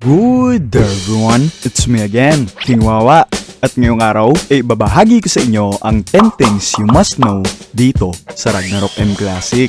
Good day everyone, it's me again, King Wawa. At ngayong araw, ay babahagi ko sa inyo ang 10 things you must know dito sa Ragnarok M Classic.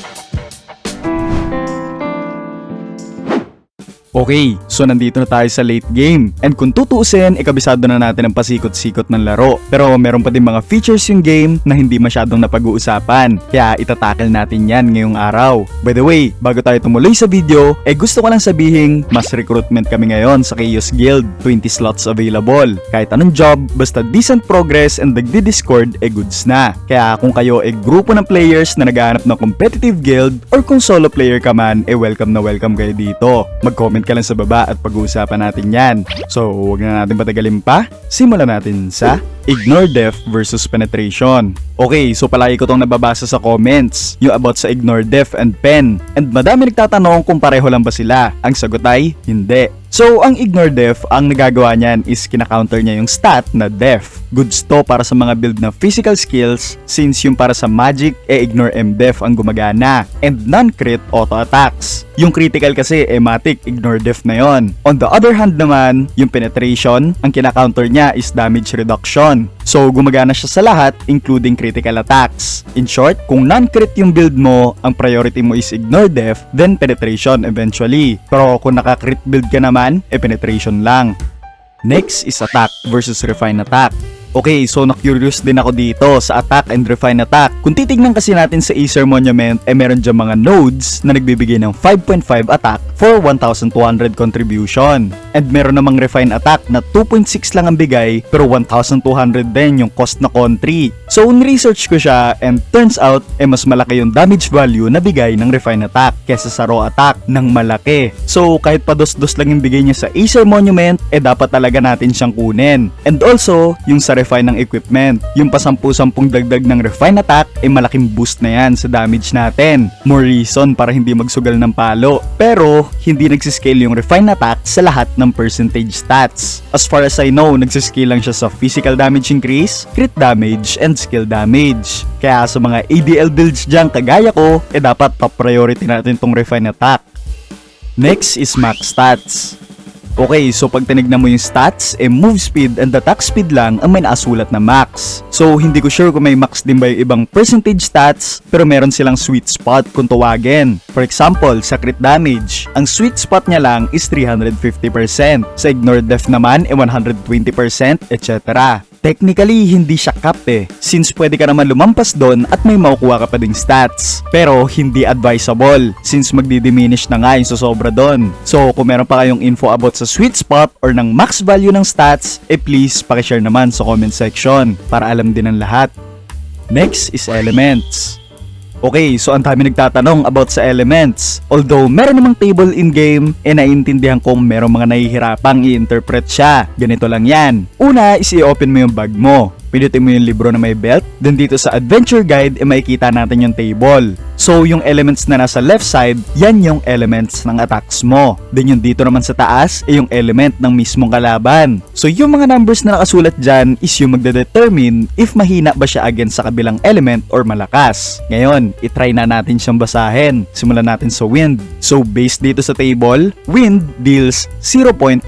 Okay, so nandito na tayo sa late game. And kung tutuusin, ikabisado na natin ang pasikot-sikot ng laro. Pero meron pa din mga features yung game na hindi masyadong napag-uusapan. Kaya itatakil natin yan ngayong araw. By the way, bago tayo tumuloy sa video, eh gusto ko lang sabihin, mas recruitment kami ngayon sa Chaos Guild. 20 slots available. Kahit anong job, basta decent progress and nagdi-discord, eh goods na. Kaya kung kayo eh grupo ng players na naghahanap ng competitive guild or kung solo player ka man, eh welcome na welcome kayo dito. Mag-comment ka lang sa baba at pag-uusapan natin yan. So, huwag na natin patagalin pa. Simulan natin sa Ignore Def versus Penetration. Okay, so palagi ko tong nababasa sa comments, yung about sa Ignore Def and Pen. And madami nagtatanong kung pareho lang ba sila. Ang sagot ay, hindi. So, ang Ignore Def, ang nagagawa niyan is kina-counter niya yung stat na Def. Goods to para sa mga build na physical skills since yung para sa magic, e Ignore M-Def ang gumagana. And non-crit auto attacks. Yung critical kasi, ematic, Ignore Def na yon. On the other hand naman, yung penetration, ang kina-counter niya is damage reduction. So, gumagana siya sa lahat, including critical attacks. In short, kung non-crit yung build mo, ang priority mo is ignore def, then penetration eventually. Pero kung naka-crit build ka naman, e penetration lang. Next is attack versus refine attack. Okay, so na-curious din ako dito sa attack and refine attack. Kung titignan kasi natin sa Acer Monument, eh meron dyan mga nodes na nagbibigay ng 5.5 attack for 1,200 contribution. And meron namang refine attack na 2.6 lang ang bigay pero 1,200 din yung cost na country. So, research ko siya and turns out, eh mas malaki yung damage value na bigay ng refine attack kesa sa raw attack ng malaki. So, kahit pa dos-dos lang yung bigay niya sa Acer Monument, eh dapat talaga natin siyang kunin. And also, yung sa refine ng equipment. Yung pasampu-sampung dagdag ng refine attack, eh malaking boost na yan sa damage natin. More reason para hindi magsugal ng palo. Pero, hindi nagsiscale yung refine attack sa lahat ng percentage stats. As far as I know, nagsiscale lang siya sa physical damage increase, crit damage, and skill damage. Kaya sa mga ADL builds dyan kagaya ko, eh dapat top priority natin tong refine attack. Next is max stats. Okay, so pag tinignan mo yung stats, eh move speed and attack speed lang ang may naasulat na max. So hindi ko sure kung may max din ba yung ibang percentage stats, pero meron silang sweet spot kung tawagin. For example, sa crit damage, ang sweet spot niya lang is 350%. Sa ignore def naman, eh 120%, etc. Technically, hindi siya cap eh, since pwede ka naman lumampas doon at may makukuha ka pa ding stats. Pero hindi advisable, since magdi-diminish na nga yung sosobra doon. So, kung meron pa kayong info about sa sweet spot or ng max value ng stats, eh please pakishare naman sa comment section para alam din ng lahat. Next is elements. Okay, so ang dami nagtatanong about sa elements. Although meron namang table in-game, eh naiintindihan kong merong mga nahihirapang i-interpret siya. Ganito lang yan. Una is i-open mo yung bag mo. Pinutin mo yung libro na may belt. Then dito sa adventure guide, eh makikita natin yung table. So yung elements na nasa left side, yan yung elements ng attacks mo. Then yung dito naman sa taas, eh yung element ng mismong kalaban. So yung mga numbers na nakasulat dyan is yung magdedetermine if mahina ba siya against sa kabilang element or malakas. Ngayon, itry na natin siyang basahin. Simulan natin sa wind. So based dito sa table, wind deals 0.25%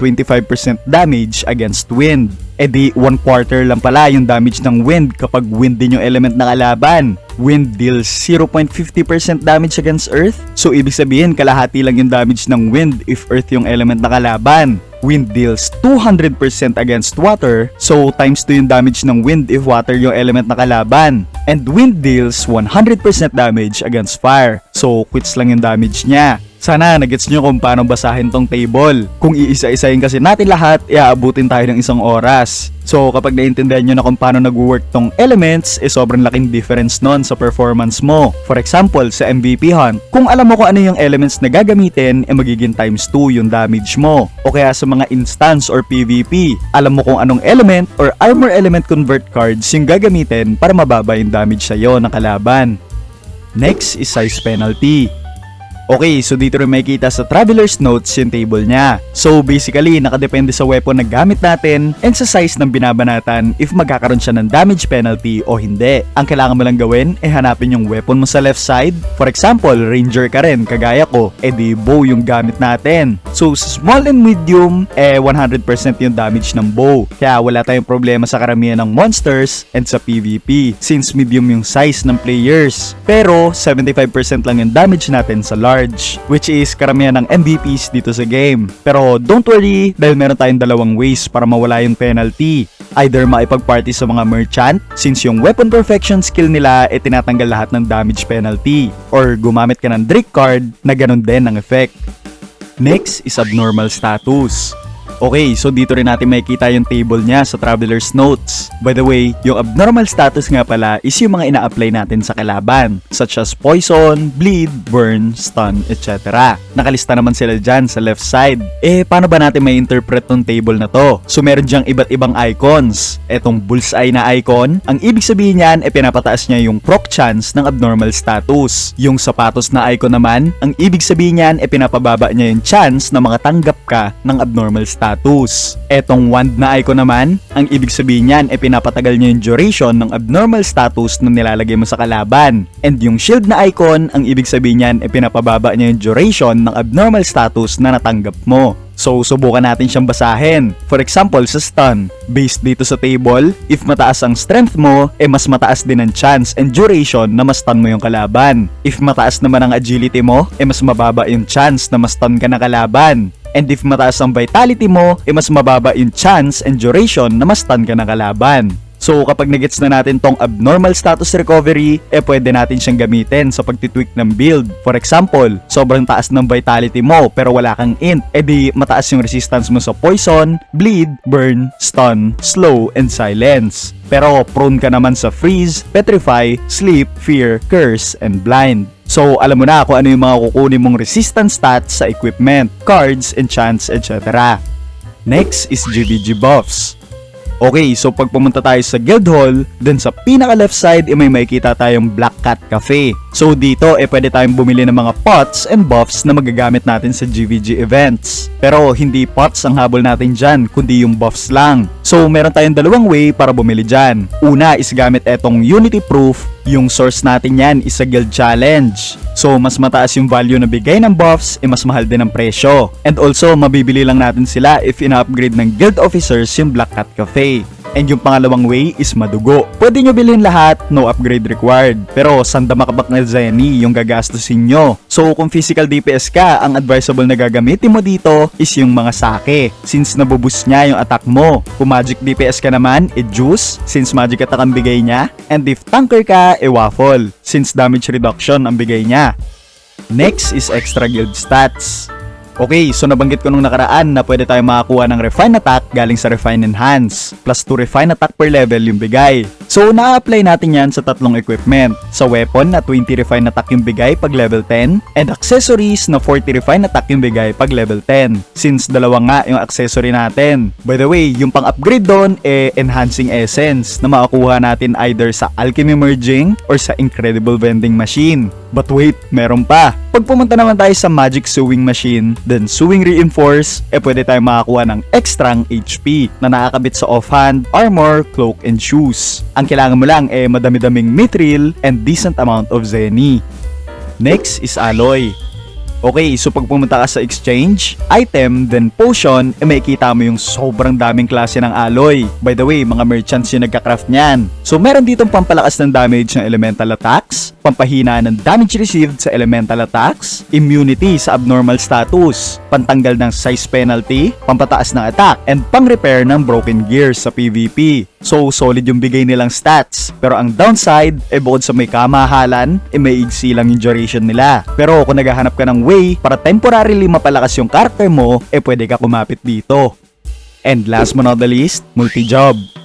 damage against wind. E di 1 quarter lang pala yung damage ng wind kapag wind din yung element ng kalaban. Wind deals 0.50% damage against earth. So ibig sabihin kalahati lang yung damage ng wind if earth yung element na kalaban. Wind deals 200% against water, so times 2 yung damage ng wind if water yung element na kalaban. And wind deals 100% damage against fire, so quits lang yung damage niya. Sana nagets nyo kung paano basahin tong table. Kung iisa-isahin kasi natin lahat, iaabutin tayo ng isang oras. So kapag naintindihan nyo na kung paano nag-work tong elements, eh sobrang laking difference nun sa performance mo. For example, sa MVP hunt, kung alam mo kung ano yung elements na gagamitin, eh magiging times 2 yung damage mo. O kaya sa mga instance or PvP, alam mo kung anong element or armor element convert cards yung gagamitin para mababa yung damage sa'yo ng kalaban. Next is size penalty. Okay, so dito rin makikita sa Traveler's Notes yung table niya. So basically, nakadepende sa weapon na gamit natin and sa size ng binabanatan if magkakaroon siya ng damage penalty o hindi. Ang kailangan mo lang gawin ay hanapin yung weapon mo sa left side. For example, ranger ka rin, kagaya ko, edi bow yung gamit natin. So sa small and medium, eh 100% yung damage ng bow. Kaya wala tayong problema sa karamihan ng monsters and sa PvP since medium yung size ng players. Pero 75% lang yung damage natin sa large which is karamihan ng MVPs dito sa game. Pero don't worry dahil meron tayong dalawang ways para mawala yung penalty. Either maipag-party sa mga merchant since yung weapon perfection skill nila ay tinatanggal lahat ng damage penalty or gumamit ka ng Drake card na ganun din ang effect. Next is abnormal status. Okay, so dito rin natin makikita yung table niya sa Traveler's Notes. By the way, yung abnormal status nga pala is yung mga ina-apply natin sa kalaban, such as poison, bleed, burn, stun, etc. Nakalista naman sila dyan sa left side. Eh, paano ba natin may interpret tong table na to? So meron dyang iba't ibang icons. Etong bullseye na icon, ang ibig sabihin niyan ay pinapataas niya yung proc chance ng abnormal status. Yung sapatos na icon naman, ang ibig sabihin niyan ay pinapababa niya yung chance na makatanggap ka ng abnormal status status. Etong wand na icon naman, ang ibig sabihin niyan ay pinapatagal niya yung duration ng abnormal status na nilalagay mo sa kalaban. And yung shield na icon, ang ibig sabihin niyan ay pinapababa niya yung duration ng abnormal status na natanggap mo. So, subukan natin siyang basahin. For example, sa stun, based dito sa table, if mataas ang strength mo, eh mas mataas din ang chance and duration na ma-stun mo yung kalaban. If mataas naman ang agility mo, eh mas mababa yung chance na ma-stun ka ng kalaban. And if mataas ang vitality mo, eh mas mababa yung chance and duration na ma-stun ka ng kalaban. So kapag nagets na natin tong abnormal status recovery, eh pwede natin siyang gamitin sa pagtitweak ng build. For example, sobrang taas ng vitality mo pero wala kang int, eh di mataas yung resistance mo sa poison, bleed, burn, stun, slow, and silence. Pero prone ka naman sa freeze, petrify, sleep, fear, curse, and blind. So, alam mo na kung ano yung mga kukunin mong resistance stats sa equipment, cards, enchants, etc. Next is GVG buffs. Okay, so pag pumunta tayo sa guild hall, then sa pinaka left side, eh, may makikita tayong Black Cat Cafe. So dito, eh pwede tayong bumili ng mga pots and buffs na magagamit natin sa GVG events. Pero hindi pots ang habol natin dyan, kundi yung buffs lang. So meron tayong dalawang way para bumili dyan. Una is gamit etong Unity Proof, yung source natin yan is a guild challenge. So mas mataas yung value na bigay ng buffs, eh mas mahal din ang presyo. And also, mabibili lang natin sila if ina-upgrade ng guild officers yung Black Cat Cafe. And yung pangalawang way is madugo. Pwede nyo bilhin lahat, no upgrade required. Pero sanda makabak na Zenny yung gagastusin nyo. So kung physical DPS ka, ang advisable na gagamitin mo dito is yung mga sake. Since nabuboost niya yung attack mo. Kung magic DPS ka naman, e juice, since magic attack ang bigay niya. And if tanker ka, e waffle, since damage reduction ang bigay niya. Next is extra guild stats. Okay, so nabanggit ko nung nakaraan na pwede tayo makakuha ng refine attack galing sa refine enhance. Plus 2 refine attack per level yung bigay. So na-apply natin yan sa tatlong equipment. Sa weapon na 20 refine attack yung bigay pag level 10 and accessories na 40 refine attack yung bigay pag level 10. Since dalawa nga yung accessory natin. By the way, yung pang-upgrade doon eh enhancing essence na makakuha natin either sa alchemy merging or sa incredible vending machine. But wait, meron pa. Pag pumunta naman tayo sa magic sewing machine, then sewing reinforce, eh pwede tayo makakuha ng extrang HP na nakakabit sa offhand, armor, cloak, and shoes. Ang kailangan mo lang eh madami-daming mithril and decent amount of zenny. Next is alloy. Okay, so pag pumunta ka sa exchange, item, then potion, eh makikita mo yung sobrang daming klase ng alloy. By the way, mga merchants yung nagka-craft niyan. So meron ditong pampalakas ng damage ng elemental attacks, pampahina ng damage received sa elemental attacks, immunity sa abnormal status, pantanggal ng size penalty, pampataas ng attack, and pang-repair ng broken gears sa PvP. So, solid yung bigay nilang stats. Pero ang downside, eh bukod sa may kamahalan, eh may igsi lang yung duration nila. Pero kung naghahanap ka ng way para temporarily mapalakas yung karakter mo, eh pwede ka kumapit dito. And last but not the least, multi-job.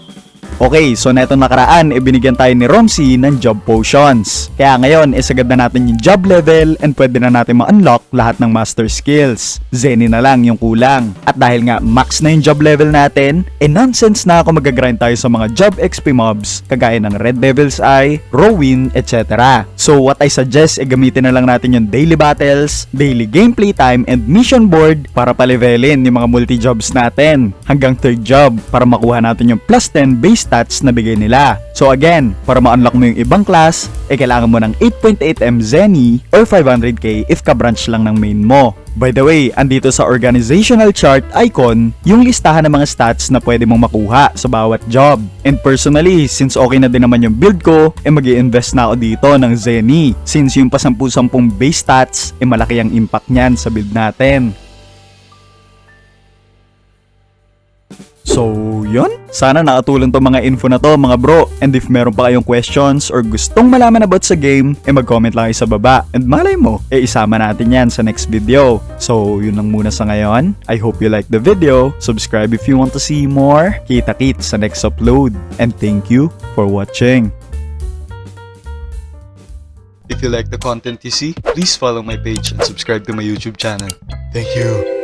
Okay, so na itong nakaraan, e binigyan tayo ni Romsey ng job potions. Kaya ngayon, isagad na natin yung job level and pwede na natin ma-unlock lahat ng master skills. Zenny na lang yung kulang. At dahil nga max na yung job level natin, e nonsense na ako mag-grind tayo sa mga job XP mobs kagaya ng Red Devil's Eye, Rowin, etc. So what I suggest, e gamitin na lang natin yung daily battles, daily gameplay time, and mission board para palevelin yung mga multi-jobs natin hanggang third job para makuha natin yung plus 10 base stats na bigay nila. So again, para ma-unlock mo yung ibang class, eh kailangan mo ng 8.8M Zenny or 500k if ka-branch lang ng main mo. By the way, andito sa organizational chart icon, yung listahan ng mga stats na pwede mong makuha sa bawat job. And personally, since okay na din naman yung build ko, eh mag invest na ako dito ng Zenny. Since yung pa 10-10 base stats, eh malaki ang impact niyan sa build natin. So, yun. Sana nakatulong to mga info na to mga bro. And if meron pa kayong questions or gustong malaman about sa game, eh mag-comment lang sa baba. And malay mo, eh isama natin yan sa next video. So, yun lang muna sa ngayon. I hope you like the video. Subscribe if you want to see more. Kita-kit sa next upload. And thank you for watching. If you like the content you see, please follow my page and subscribe to my YouTube channel. Thank you.